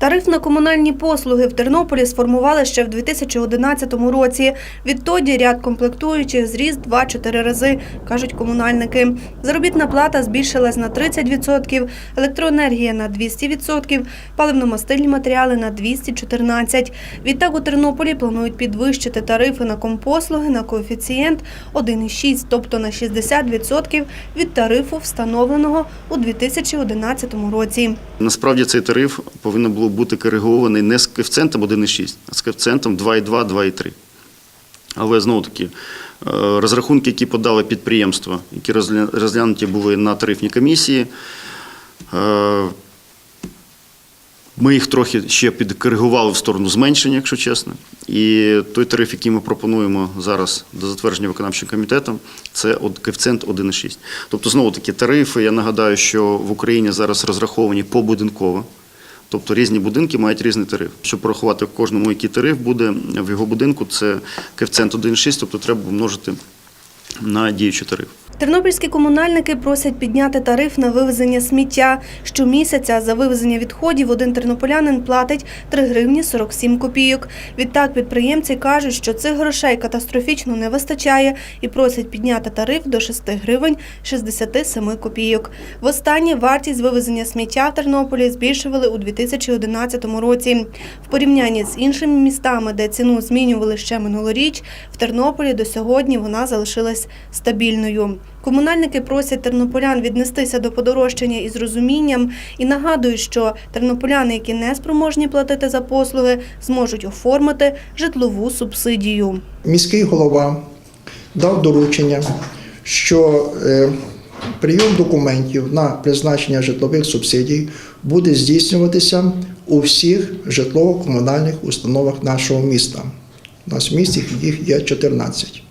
Тариф на комунальні послуги в Тернополі сформували ще в 2011 році. Відтоді ряд комплектуючих зріс 2-4 рази, кажуть комунальники. Заробітна плата збільшилась на 30%, електроенергія на 200%, паливно-мастильні матеріали на 214%. Відтак у Тернополі планують підвищити тарифи на компослуги на коефіцієнт 1,6, тобто на 60% від тарифу, встановленого у 2011 році. Насправді цей тариф повинен було бути коригований не з коефіцієнтом 1,6, а з коефіцієнтом 2,2, 2,3. Але знову таки, е, розрахунки, які подали підприємства, які розглянуті були на тарифній комісії, е, ми їх трохи ще підкоригували в сторону зменшення, якщо чесно. І той тариф, який ми пропонуємо зараз до затвердження виконавчим комітетом, це коефіцієнт 1,6. Тобто, знову таки, тарифи, я нагадаю, що в Україні зараз розраховані побудинково. Тобто різні будинки мають різний тариф. Щоб порахувати кожному, який тариф буде в його будинку, це коефіцієнт 1,6, тобто треба помножити на діючий тариф. Тернопільські комунальники просять підняти тариф на вивезення сміття. Щомісяця за вивезення відходів один тернополянин платить 3 гривні 47 копійок. Відтак підприємці кажуть, що цих грошей катастрофічно не вистачає і просять підняти тариф до 6 гривень 67 копійок. Востаннє вартість вивезення сміття в Тернополі збільшували у 2011 році. В порівнянні з іншими містами, де ціну змінювали ще минулоріч, в Тернополі до сьогодні вона залишилась стабільною. Комунальники просять тернополян віднестися до подорожчання із розумінням і нагадують, що тернополяни, які не спроможні платити за послуги, зможуть оформити житлову субсидію. Міський голова дав доручення, що е, прийом документів на призначення житлових субсидій буде здійснюватися у всіх житлово-комунальних установах нашого міста. У нас в місті їх є 14.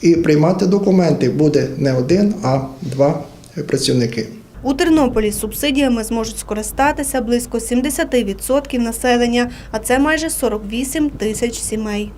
І приймати документи буде не один, а два працівники. У Тернополі субсидіями зможуть скористатися близько 70% населення, а це майже 48 тисяч сімей.